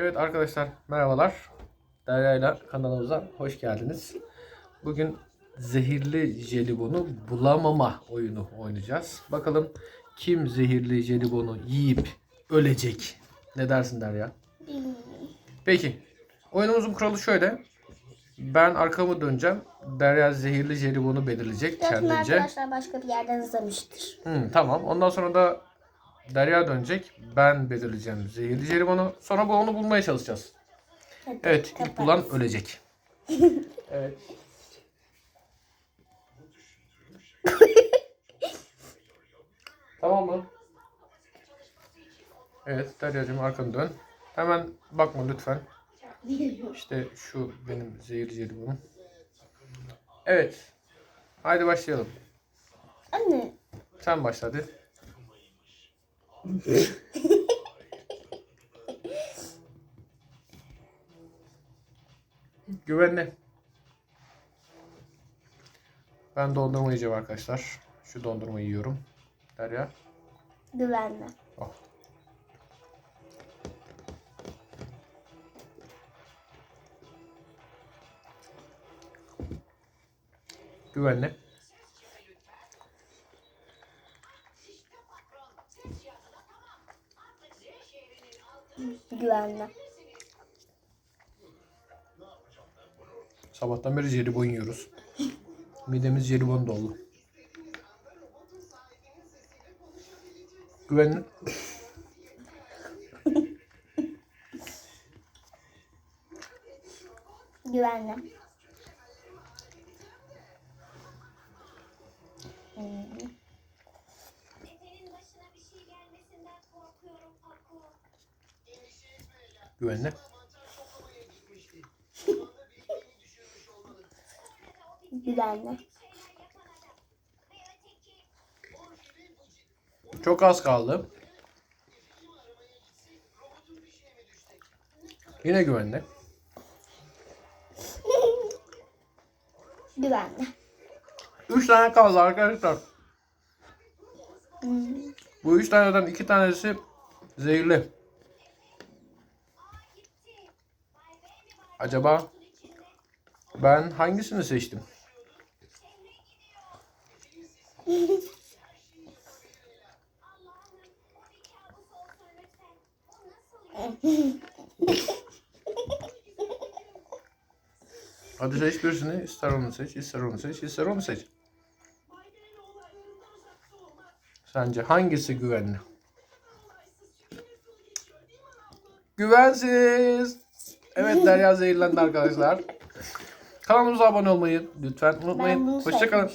Evet arkadaşlar merhabalar. Derya'yla kanalımıza hoş geldiniz. Bugün zehirli jelibonu bulamama oyunu oynayacağız. Bakalım kim zehirli jelibonu yiyip ölecek? Ne dersin Derya? Peki. Oyunumuzun kuralı şöyle. Ben arkamı döneceğim. Derya zehirli jelibonu belirleyecek Zaten kendince. arkadaşlar başka bir yerden izlemiştir. Hı, tamam. Ondan sonra da Derya dönecek. Ben belirleyeceğim zehirli jelibonu. Sonra bu onu bulmaya çalışacağız. Evet, ilk bulan ölecek. evet. tamam mı? Evet, Derya'cığım arkanı dön. Hemen bakma lütfen. İşte şu benim zehirli jelibonum. Evet. Haydi başlayalım. Anne. Sen başla hadi. Güvenli. Ben dondurma yiyeceğim arkadaşlar. Şu dondurmayı yiyorum. Derya. Güvenli. Oh. Güvenli. Güvenli. Sabahtan beri jelibon yiyoruz. Midemiz jelibon dolu. Güvenli. Güvenli. Ve öteki Çok az kaldı. Yine güvenli. Güvenli. Üç tane kaldı arkadaşlar. Hmm. Bu üç taneden iki tanesi zehirli. Acaba ben hangisini seçtim? Hadi seç birisini. İster onu seç, ister onu seç, ister onu seç. Sence hangisi güvenli? Güvensiz. Evet Derya zehirlendi arkadaşlar. Kanalımıza abone olmayı lütfen unutmayın. Hoşçakalın.